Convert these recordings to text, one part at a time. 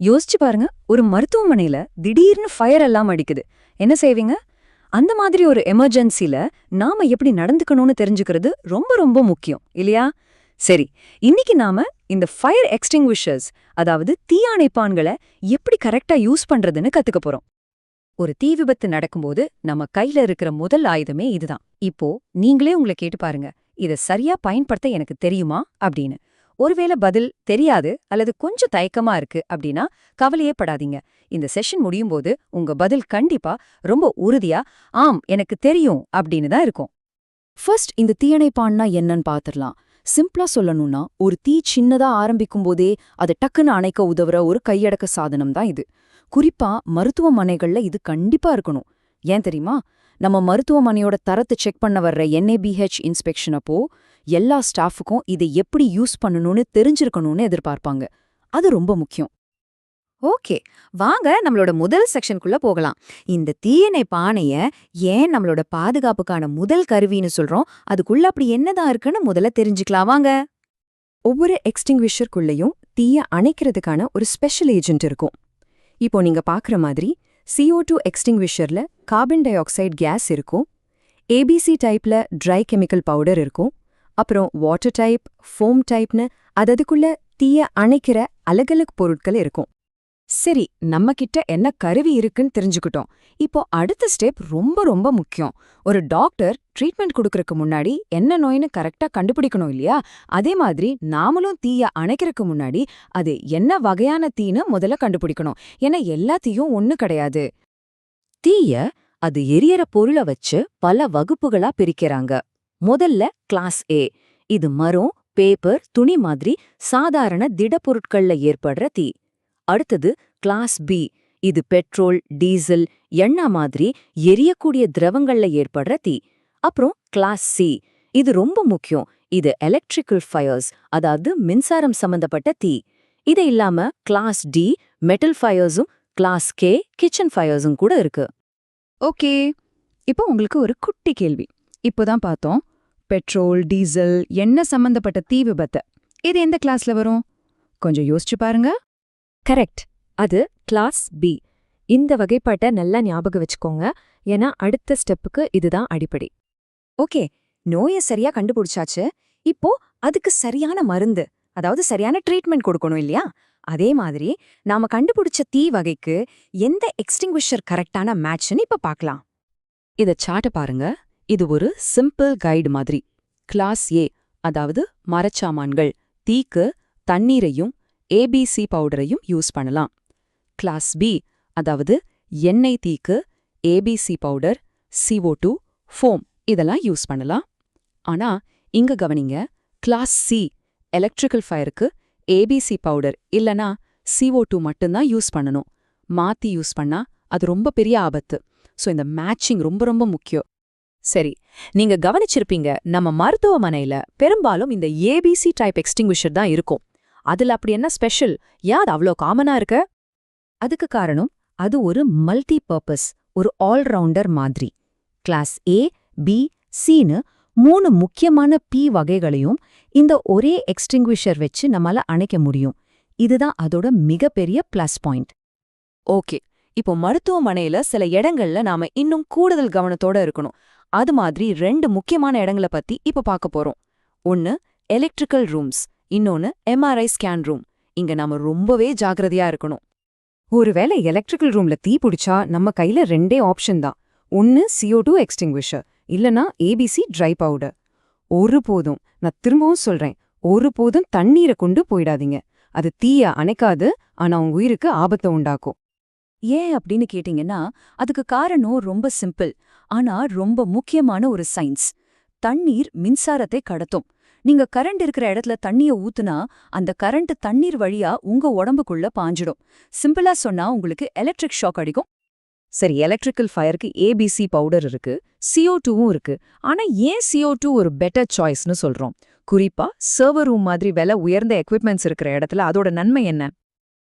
யோசிச்சு பாருங்க ஒரு மருத்துவமனையில திடீர்னு ஃபயர் எல்லாம் அடிக்குது. என்ன செய்வீங்க? அந்த மாதிரி ஒரு எமர்ஜென்சில நாம எப்படி நடந்துக்கணும்னு தெரிஞ்சுக்கிறது ரொம்ப ரொம்ப முக்கியம். இல்லையா? சரி இன்னைக்கு நாம இந்த ஃபயர் எக்ஸ்டிங்விஷர்ஸ் அதாவது தீயணைப்பான்களை எப்படி கரெக்டா யூஸ் பண்றதுன்னு கத்துக்க போறோம். ஒரு தீ விபத்து நடக்கும்போது நம்ம கையில இருக்கிற முதல் ஆயுதமே இதுதான். இப்போ நீங்களே உங்களை கேட்டு பாருங்க இத சரியா பயன்படுத்த எனக்கு தெரியுமா? அப்படின்னு. ஒருவேளை பதில் தெரியாது அல்லது கொஞ்சம் தயக்கமா இருக்கு அப்படின்னா கவலையே படாதீங்க. இந்த செஷன் முடியும் போது உங்க பதில் கண்டிப்பா ரொம்ப உறுதியா ஆம் எனக்கு தெரியும் அப்படின்னு தான் இருக்கும். ஃபர்ஸ்ட் இந்த தீயணைப்பான்னா என்னன்னு பாத்துரலாம். சிம்பிளா சொல்லணும்னா ஒரு தீ சின்னதா ஆரம்பிக்கும் போதே அதை டக்குன்னு அணைக்க உதவுற ஒரு கையடக்க சாதனம் தான் இது. குறிப்பா மருத்துவமனைகள்ல இது கண்டிப்பா இருக்கணும். ஏன் தெரியுமா? நம்ம மருத்துவமனையோட தரத்தை செக் பண்ண வர்ற என்ஏபிஹெச் இன்ஸ்பெக்ஷன் அப்போ எல்லா ஸ்டாஃபுக்கும் இதை எப்படி யூஸ் பண்ணணும்னு தெரிஞ்சிருக்கணும்னு எதிர்பார்ப்பாங்க. அது ரொம்ப முக்கியம். ஓகே வாங்க நம்மளோட முதல் செக்ஷனுக்குள்ள போகலாம். இந்த தீயணை பானைய ஏன் நம்மளோட பாதுகாப்புக்கான முதல் கருவின்னு சொல்றோம். அதுக்குள்ள அப்படி என்னதான் இருக்குன்னு முதல்ல தெரிஞ்சுக்கலாம். வாங்க. ஒவ்வொரு எக்ஸ்டிங்விஷருக்குள்ளேயும் தீய அணைக்கிறதுக்கான ஒரு ஸ்பெஷல் ஏஜென்ட் இருக்கும். இப்போ நீங்க பாக்குற மாதிரி CO2 டூ எக்ஸ்டிங்விஷர்ல கார்பன் டை ஆக்சைடு கேஸ் இருக்கும். ஏபிசி டைப்ல ட்ரை கெமிக்கல் பவுடர் இருக்கும். அப்புறம் வாட்டர் டைப் ஃபோம் டைப்னு அததுக்குள்ள தீய அணைக்கிற அலகலக் பொருட்கள் இருக்கும். சரி நம்ம கிட்ட என்ன கருவி இருக்குன்னு தெரிஞ்சுக்கிட்டோம். இப்போ அடுத்த ஸ்டெப் ரொம்ப ரொம்ப முக்கியம். ஒரு டாக்டர் ட்ரீட்மெண்ட் கொடுக்கறக்கு முன்னாடி என்ன நோய்னு கரெக்டா கண்டுபிடிக்கணும் இல்லையா? அதே மாதிரி நாமளும் தீய அணைக்கிறதுக்கு முன்னாடி அது என்ன வகையான தீன்னு முதல்ல கண்டுபிடிக்கணும். ஏன்னா எல்லா தீயும் ஒண்ணு கிடையாது. தீய அது எரியற பொருளை வச்சு பல வகுப்புகளா பிரிக்கிறாங்க. முதல்ல கிளாஸ் ஏ இது மரம் பேப்பர் துணி மாதிரி சாதாரண திடப்பொருட்கள்ல ஏற்படுற தீ. அடுத்தது கிளாஸ் பி. இது பெட்ரோல் டீசல் எண்ணெய் மாதிரி எரியக்கூடிய திரவங்கள்ல ஏற்படுற தீ. அப்புறம் கிளாஸ் சி. இது ரொம்ப முக்கியம். இது எலக்ட்ரிக்கல் ஃபயர்ஸ் அதாவது மின்சாரம் சம்பந்தப்பட்ட தீ. இது இல்லாம கிளாஸ் டி மெட்டல் ஃபயர்ஸும் கிளாஸ் கே கிச்சன் ஃபயர்ஸும் கூட இருக்கு. ஓகே. இப்போ உங்களுக்கு ஒரு குட்டி கேள்வி. இப்போதான் பார்த்தோம். பெட்ரோல் டீசல் எண்ணெய் சம்பந்தப்பட்ட தீ விபத்து. இது எந்த கிளாஸ்ல வரும்? கொஞ்சம் யோசிச்சு பாருங்க. கரெக்ட் அது கிளாஸ் பி இந்த வகைப்பாட்டை நல்லா ஞாபகம் வச்சுக்கோங்க. ஏன்னா அடுத்த ஸ்டெப்புக்கு இதுதான் அடிப்படை. ஓகே நோயை சரியா கண்டுபிடிச்சாச்சு. இப்போ அதுக்கு சரியான மருந்து அதாவது சரியான ட்ரீட்மெண்ட் கொடுக்கணும் இல்லையா? அதே மாதிரி நாம கண்டுபிடிச்ச தீ வகைக்கு எந்த எக்ஸ்டிங்விஷர் கரெக்டான மேட்ச்னு இப்ப பார்க்கலாம். இத சாட்ட பாருங்க. இது ஒரு சிம்பிள் கைடு மாதிரி. கிளாஸ் ஏ அதாவது மரச்சாமான்கள். தீக்கு தண்ணீரையும் ஏபிசி பவுடரையும் யூஸ் பண்ணலாம். கிளாஸ் பி அதாவது எண்ணெய் தீக்கு ABC powder CO two foam இதெல்லாம் யூஸ் பண்ணலாம். ஆனா இங்க கவனிங்க கிளாஸ் சி எலக்ட்ரிக்கல் ஃபயருக்கு ஏபிசி பவுடர் இல்லனா சிஓ டூ மட்டும்தான் யூஸ் பண்ணணும். மாத்தி யூஸ் பண்ணா அது ரொம்ப பெரிய ஆபத்து. சோ இந்த மேட்சிங் ரொம்ப ரொம்ப முக்கியம். சரி நீங்க கவனிச்சிருப்பீங்க நம்ம மருத்துவமனையில பெரும்பாலும் இந்த ஏபிசி டைப் எக்ஸ்டிங்விஷர் தான் இருக்கும். அதுல அப்படி என்ன ஸ்பெஷல் ஏன் அது அவ்வளோ காமனா இருக்க? அதுக்கு காரணம் அது ஒரு மல்டி பர்பஸ் ஒரு ஆல்ரவுண்டர் மாதிரி. கிளாஸ் ஏ பி சின்னு மூணு முக்கியமான பி வகைகளையும் இந்த ஒரே எக்ஸ்டிங்விஷர் வச்சு நம்மால அணைக்க முடியும். இதுதான் அதோட மிகப்பெரிய பிளஸ் பாயிண்ட் ஓகே இப்போ மருத்துவமனையில சில இடங்கள்ல நாம இன்னும் கூடுதல் கவனத்தோட இருக்கணும். அது மாதிரி ரெண்டு முக்கியமான இடங்கள பத்தி இப்ப பார்க்க போறோம். ஒன்னு எலக்ட்ரிக்கல் ரூம்ஸ் இன்னொன்னு எம்ஆர்ஐ ஸ்கேன் ரூம் இங்க நாம ரொம்பவே ஜாக்கிரதையா இருக்கணும். ஒருவேளை எலக்ட்ரிக்கல் ரூம்ல தீ பிடிச்சா நம்ம கையில ரெண்டே ஆப்ஷன் தான். ஒன்னு சிஓ டூ எக்ஸ்டிங்விஷர் இல்லனா ஏபிசி ட்ரை பவுடர் ஒரு போதும். நான் திரும்பவும் சொல்றேன். ஒரு போதும் தண்ணீரை கொண்டு போயிடாதீங்க. அது தீய அணைக்காது. ஆனா உங்க உயிருக்கு ஆபத்தை உண்டாக்கும். ஏன் அப்படின்னு கேட்டீங்கன்னா அதுக்கு காரணம் ரொம்ப சிம்பிள் ஆனா ரொம்ப முக்கியமான ஒரு சயின்ஸ் தண்ணீர் மின்சாரத்தை கடத்தும். நீங்க கரண்ட் இருக்கிற இடத்துல தண்ணிய ஊத்துனா அந்த கரண்ட் தண்ணீர் வழியா உங்க உடம்புக்குள்ள பாஞ்சிடும். சிம்பிளா சொன்னா உங்களுக்கு எலக்ட்ரிக் ஷாக் அடிக்கும். சரி எலக்ட்ரிக்கல் ஃபயருக்கு ஏபிசி பவுடர் இருக்கு சிஓ டூவும் இருக்கு. ஆனா ஏன் சிஓ டூ ஒரு பெட்டர் சாய்ஸ்னு சொல்றோம்? குறிப்பா சர்வர் ரூம் மாதிரி விலை உயர்ந்த எக்யூப்மெண்ட்ஸ் இருக்கிற இடத்துல அதோட நன்மை என்ன?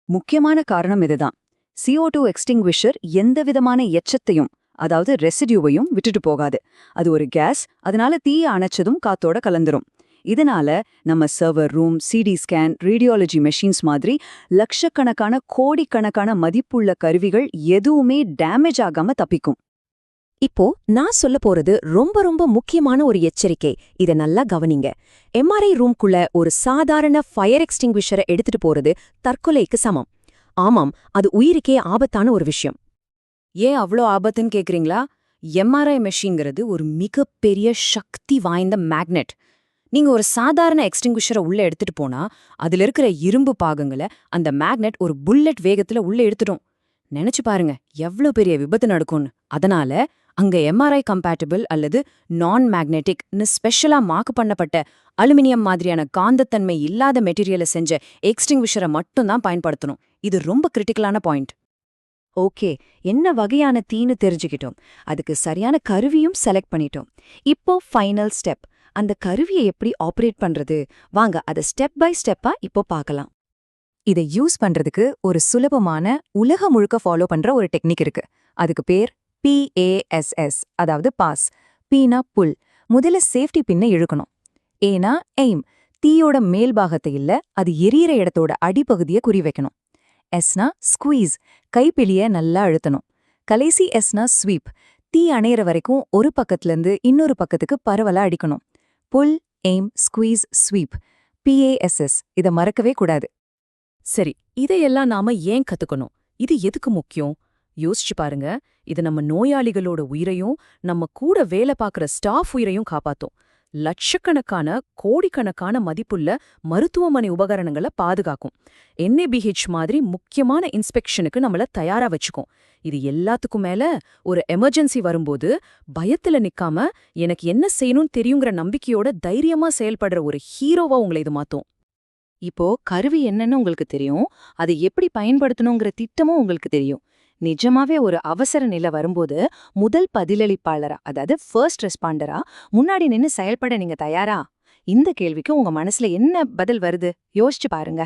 முக்கியமான காரணம் இதுதான். சிஓ டூ எக்ஸ்டிங்விஷர் எந்த விதமான எச்சத்தையும் அதாவது ரெசிடியூவையும் விட்டுட்டு போகாது. அது ஒரு கேஸ் அதனால தீய அணைச்சதும் காத்தோட கலந்துரும். இதனால நம்ம server room CT scan radiology machines மாதிரி லட்சக்கணக்கான கோடிக்கணக்கான மதிப்புள்ள கருவிகள் எதுவுமே டேமேஜ் ஆகாம தப்பிக்கும். இப்போ நான் சொல்ல போறது ரொம்ப ரொம்ப முக்கியமான ஒரு எச்சரிக்கை. இத நல்லா கவனிங்க. எம்ஆர்ஐ ரூம்குள்ள ஒரு சாதாரண ஃபயர் எக்ஸ்டிங்விஷரை எடுத்துட்டு போறது தற்கொலைக்கு சமம். ஆமாம் அது உயிருக்கே ஆபத்தான ஒரு விஷயம். ஏன் அவ்வளோ ஆபத்துன்னு கேக்குறீங்களா? எம்ஆர்ஐ மெஷின்ங்கிறது ஒரு மிகப்பெரிய சக்தி வாய்ந்த மேக்னெட் நீங்க ஒரு சாதாரண எக்ஸ்டிங்விஷரை உள்ள எடுத்துட்டு போனா அதுல இருக்கிற இரும்பு பாகங்களை அந்த மேக்னெட் ஒரு புல்லட் வேகத்துல உள்ள எடுத்துடும். நினைச்சு பாருங்க எவ்ளோ பெரிய விபத்து நடக்கும்னு. அதனால அங்க எம்ஆர்ஐ கம்பேட்டபிள் அல்லது நான் மேக்னெட்டிக்னு ஸ்பெஷலா மார்க் பண்ணப்பட்ட அலுமினியம் மாதிரியான காந்தத்தன்மை இல்லாத மெட்டீரியலை செஞ்ச எக்ஸ்டிங்விஷரை மட்டும்தான் பயன்படுத்தணும். இது ரொம்ப கிரிட்டிக்கலான பாயிண்ட் ஓகே என்ன வகையான தீன்னு தெரிஞ்சுக்கிட்டோம். அதுக்கு சரியான கருவியும் செலக்ட் பண்ணிட்டோம். இப்போ ஃபைனல் ஸ்டெப் அந்த கருவியை எப்படி ஆப்ரேட் பண்றது? வாங்க அதை ஸ்டெப் பை ஸ்டெப்பா இப்போ பார்க்கலாம். இதை யூஸ் பண்றதுக்கு ஒரு சுலபமான உலக முழுக்க ஃபாலோ பண்ற ஒரு டெக்னிக் இருக்கு. அதுக்கு பேர் பிஏஎஸ்எஸ் அதாவது பாஸ் பீனா புல் முதல்ல சேஃப்டி பின்னை இழுக்கணும். ஏனா எய்ம் தீயோட மேல் பாகத்தை இல்ல அது எரியற இடத்தோட அடிப்பகுதியை குறி வைக்கணும். எஸ்னா ஸ்குவீஸ் கைப்பிழிய நல்லா அழுத்தணும். கலைசி எஸ்னா ஸ்வீப் தீ அணையிற வரைக்கும் ஒரு பக்கத்துலேருந்து இன்னொரு பக்கத்துக்கு பரவலா அடிக்கணும். Pull aim squeeze sweep PASS இத மறக்கவே கூடாது. சரி இதையெல்லாம் நாம ஏன் கத்துக்கணும்? இது எதுக்கு முக்கியம்? யோசிச்சு பாருங்க. இது நம்ம நோயாளிகளோட உயிரையும் நம்ம கூட வேலை பார்க்குற ஸ்டாஃப் உயிரையும் காப்பாத்தும். லட்சக்கணக்கான கோடிக்கணக்கான மதிப்புள்ள மருத்துவமனை உபகரணங்களை பாதுகாக்கும். என்ஏபிஹெச் மாதிரி முக்கியமான இன்ஸ்பெக்ஷனுக்கு நம்மள தயாரா வச்சுக்கும். இது எல்லாத்துக்கும் மேல ஒரு எமர்ஜென்சி வரும்போது பயத்துல நிக்காம எனக்கு என்ன செய்யணும்னு தெரியுங்கிற நம்பிக்கையோட தைரியமா செயல்படுற ஒரு ஹீரோவா உங்களை இது மாத்தும். இப்போ கருவி என்னன்னு உங்களுக்கு தெரியும். அதை எப்படி பயன்படுத்தணுங்கிற திட்டமும் உங்களுக்கு தெரியும். நிஜமாவே ஒரு அவசர நிலை வரும்போது முதல் பதிலளிப்பாளரா அதாவது ஃபர்ஸ்ட் ரெஸ்பாண்டரா முன்னாடி நின்னு செயல்பட நீங்க தயாரா? இந்த கேள்விக்கு உங்க மனசுல என்ன பதில் வருது? யோசிச்சு பாருங்க.